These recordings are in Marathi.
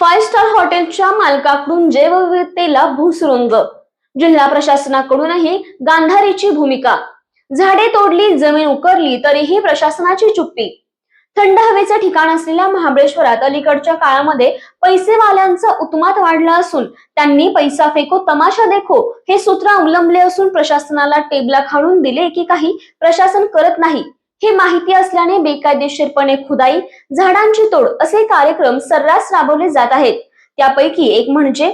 फाय स्टार हॉटेलच्या मालकाकडून जैवविविधतेला भूसुरुंग जिल्हा प्रशासनाकडूनही गांधारीची भूमिका. झाडे तोडली जमीन उकरली तरीही प्रशासनाची चुप्पी. थंड हवेचं ठिकाण असलेल्या महाबळेश्वरात अलीकडच्या काळामध्ये पैसेवाल्यांचा उत्मात वाढला असून त्यांनी पैसा फेको तमाशा देखो हे सूत्र अवलंबले असून प्रशासनाला टेबला खाडून दिले की काही प्रशासन करत नाही. हे माहिती असल्याने बेकायदेशीरपणे खुदाई झाडांची तोड असे कार्यक्रम सर्रास राबवले जात आहेत. त्यापैकी एक म्हणजे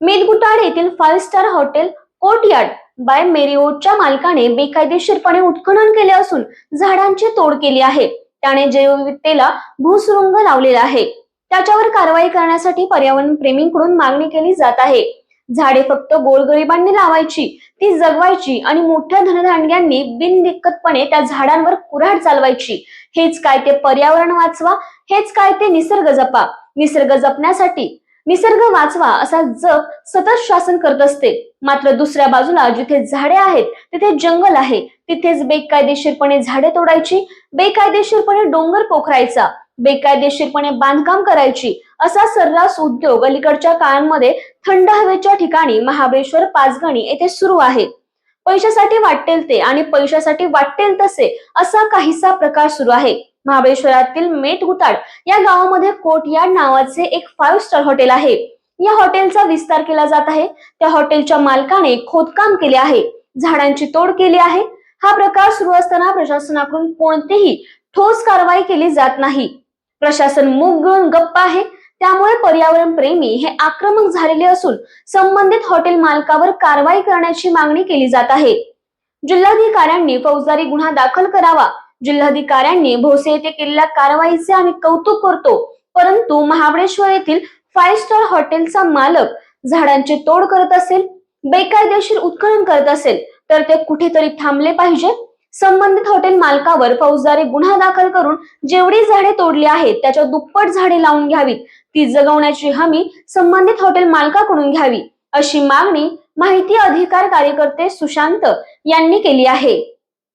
मेदगुटाड येथील five star hotel courtyard by मेरिओच्या मालकाने बेकायदेशीरपणे उत्खनन केले असून झाडांची तोड केली आहे. त्याने जैवविविधतेला भूसुरुंग लावलेला आहे. त्याच्यावर कारवाई करण्यासाठी पर्यावरण प्रेमींकडून मागणी केली जात आहे. झाडे फक्त गोरगरिबांनी लावायची ती जगवायची आणि मोठ्या धनधान्यांनी बिनदिक्कतपणे त्या झाडांवर कुऱ्हाड चालवायची. हेच काय ते पर्यावरण वाचवा हेच काय ते निसर्ग जपा. निसर्ग जपण्यासाठी निसर्ग वाचवा असा जप सतत शासन करत असते. मात्र दुसऱ्या बाजूला जिथे झाडे आहेत तिथे जंगल आहे. तिथेच बेकायदेशीरपणे झाडे तोडायची बेकायदेशीरपणे डोंगर पोखरायचा. बेकायदेशीरपणे बांधकाम करायची असा सर्रास उद्योग अलीकडच्या काळांमध्ये थंड हवेच्या ठिकाणी महाबळेश्वर पाचगणी येथे सुरू आहे. पैशासाठी वाटेल ते आणि पैशासाठी वाटेल तसे असा काहीसा प्रकार सुरू आहे. महाबळेश्वरातील मेट गुताड या गावामध्ये कोटयार्ड नावाचे एक फाईव्ह स्टार हॉटेल आहे. या हॉटेलचा विस्तार केला जात आहे. त्या हॉटेलच्या मालकाने खोदकाम केले आहे. झाडांची तोड केली आहे. हा प्रकार सुरू असताना प्रशासनाकडून कोणतीही ठोस कारवाई केली जात नाही. प्रशासन मूग गिळून गप्प आहे. त्यामुळे पर्यावरण प्रेमी हे आक्रमक झालेले असून संबंधित हॉटेल मालकावर कारवाई करण्याची मागणी केली जात आहे. जिल्हाधिकाऱ्यांनी फौजदारी गुन्हा दाखल करावा. जिल्हाधिकाऱ्यांनी भोसे येथे केलेल्या कारवाईचे आम्ही कौतुक करतो. परंतु महाबळेश्वर येथील फाईव्ह स्टार हॉटेलचा मालक झाडांची तोड करत असेल बेकायदेशीर उत्खनन करत असेल तर ते कुठेतरी थांबले पाहिजे. संबंधित हॉटेल मालकावर फौजदारी गुन्हा दाखल करून जेवढी झाडे तोडली आहेत त्याच्या दुप्पट झाडे लावून घ्यावीत. ती जगवण्याची हमी संबंधित हॉटेल मालकाकडून घ्यावी अशी मागणी माहिती अधिकार कार्यकर्ते सुशांत यांनी केली आहे.